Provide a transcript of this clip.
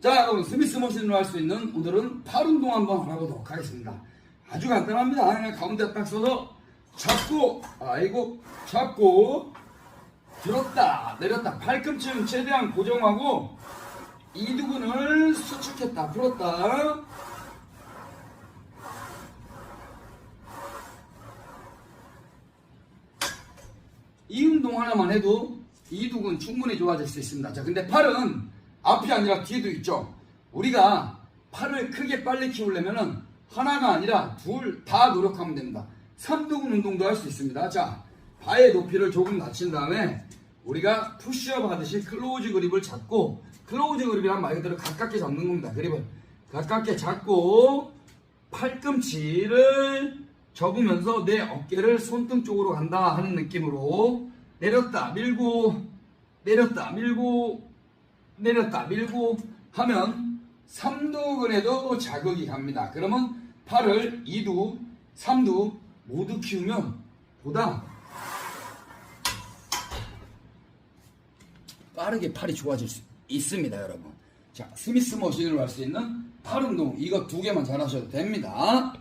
자, 여러분 스미스 머신으로 할 수 있는 오늘은 팔 운동 한번 알아보도록 하겠습니다. 아주 간단합니다. 그냥 가운데 딱 서서 잡고, 아이고, 잡고, 들었다, 내렸다, 팔꿈치 최대한 고정하고 이두근을 수축했다, 풀었다. 이 운동 하나만 해도 이두근 충분히 좋아질 수 있습니다. 자, 근데 팔은 앞이 아니라 뒤에도 있죠. 우리가 팔을 크게 빨리 키우려면은 하나가 아니라 둘 다 노력하면 됩니다. 삼두근 운동도 할 수 있습니다. 자, 바의 높이를 조금 낮춘 다음에 우리가 푸시업 하듯이 클로즈 그립을 잡고 클로즈 그립이란 말 그대로 가깝게 잡는 겁니다. 그립을 가깝게 잡고 팔꿈치를 접으면서 내 어깨를 손등 쪽으로 간다 하는 느낌으로 내렸다 밀고 내렸다 밀고 내렸다 밀고 하면 삼두근에도 자극이 갑니다. 그러면 팔을 2두, 3두 모두 키우면 보다 빠르게 팔이 좋아질 수 있습니다, 여러분. 자, 스미스 머신으로 할 수 있는 팔 운동 이거 두 개만 잘 하셔도 됩니다.